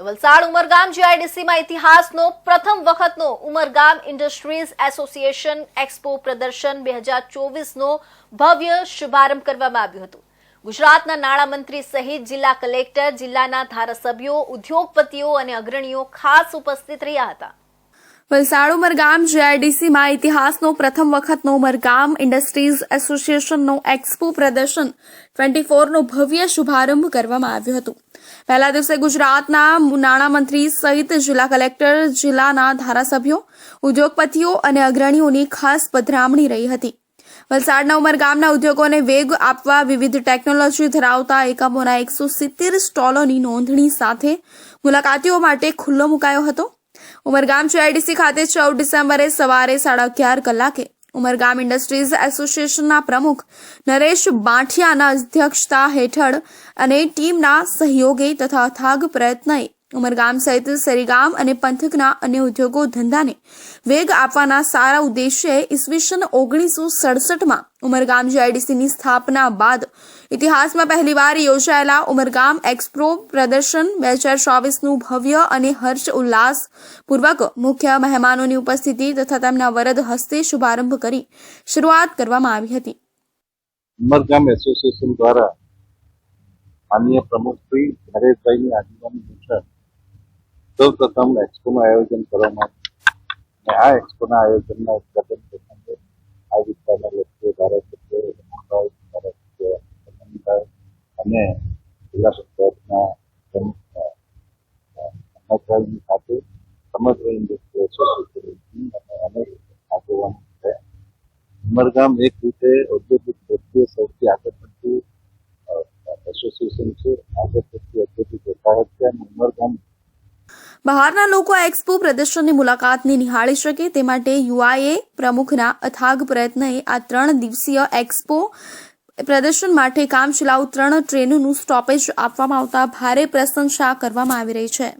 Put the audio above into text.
વલસાડ ઉમરગામ જીઆઈડીસીમાં ઇતિહાસનો પ્રથમ વખતનો ઉમરગામ ઇન્ડસ્ટ્રીઝ એસોસિએશન એક્સપો પ્રદર્શન બે હજાર ચોવીસનો ભવ્ય શુભારંભ કરવામાં આવ્યું હતું. ગુજરાતના નાણામંત્રી સહિત જિલ્લા કલેક્ટર, જિલ્લાના ધારાસભ્યો, ઉદ્યોગપતિઓ અને અગ્રણીઓ ખાસ ઉપસ્થિત રહ્યા હતા. વલસાડ ઉમરગામ જીઆઈડીસીમાં ઇતિહાસનો પ્રથમ વખતનો ઉમરગામ ઇન્ડસ્ટ્રીઝ એસોસિએશનનો એક્સપો પ્રદર્શન ટ્વેન્ટી ફોરનો ભવ્ય શુભારંભ કરવામાં આવ્યો હતો. પહેલા દિવસે ગુજરાતના નાણામંત્રી સહિત જિલ્લા કલેક્ટર, જિલ્લાના ધારાસભ્યો, ઉદ્યોગપતિઓ અને અગ્રણીઓની ખાસ પધરામણી રહી હતી. વલસાડના ઉમરગામના ઉદ્યોગોને વેગ આપવા વિવિધ ટેકનોલોજી ધરાવતા એકમોના એકસો સિત્તેર સ્ટોલોની નોંધણી સાથે મુલાકાતીઓ માટે ખુલ્લો મુકાયો હતો. ઉમરગામ જીઆઈડીસી ખાતે ચૌદ ડિસેમ્બરે સવારે સાડા અગિયાર કલાકે ઉમરગામ ઇન્ડસ્ટ્રીઝ એસોસિએશનના પ્રમુખ નરેશ બાંઠિયાના અધ્યક્ષતા હેઠળ અને ટીમના સહયોગે તથા અથાગ પ્રયત્નએ ઉમરગામ સહિત સરીગામ અને પંથકના અન્ય ઉદ્યોગો ધંધાને વેગ આપવાના સારા ઉદ્દેશ્યે ઈસવીસન ઓગણીસો સડસઠમાં ઉમરગામ જીઆઈડીસીની સ્થાપના બાદ ઇતિહાસમાં પહેલીવાર યોજાયેલા ઉમરગામ એક્સપ્રો પ્રદર્શન બે હજાર ચોવીસનું ભવ્ય અને હર્ષ ઉલ્લાસપૂર્વક મુખ્ય મહેમાનોની ઉપસ્થિતિ તથા તેમના વરદ હસ્તે શુભારંભ કરી શરૂઆત કરવામાં આવી હતી. ઉમરગામ એસોસિએશન દ્વારા માનનીય પ્રમુખ શ્રી નરેશભાઈની આગેવાની હેઠળ સૌ પ્રથમ એક્સપોનું આયોજન કરવામાં અને આ એક્સપોના આયોજનના ઉદઘાટન પ્રસંગે આ વિસ્તારના લોકો ધારાસભ્યો, રમણભાઈ અને જિલ્લા પંચાયતના સાથે સમગ્ર અને અનેક ઉમરગામ એક રીતે ઔદ્યોગિક દ્રષ્ટિએ સૌથી આગળ પડતું એસોસિએશન છે. આગળ પડતી ઔદ્યોગિક વસાહત છે અને ઉમરગામ બહારના લોકો આ એક્સપો પ્રદર્શનની મુલાકાતને નિહાળી શકે તે માટે યુઆઈએ પ્રમુખના અથાગ પ્રયત્નએ આ ત્રણ દિવસીય એક્સપો પ્રદર્શન માટે કામચલાઉ ત્રણ ટ્રેનોનું સ્ટોપેજ આપવામાં આવતા ભારે પ્રશંસા કરવામાં આવી રહી છે.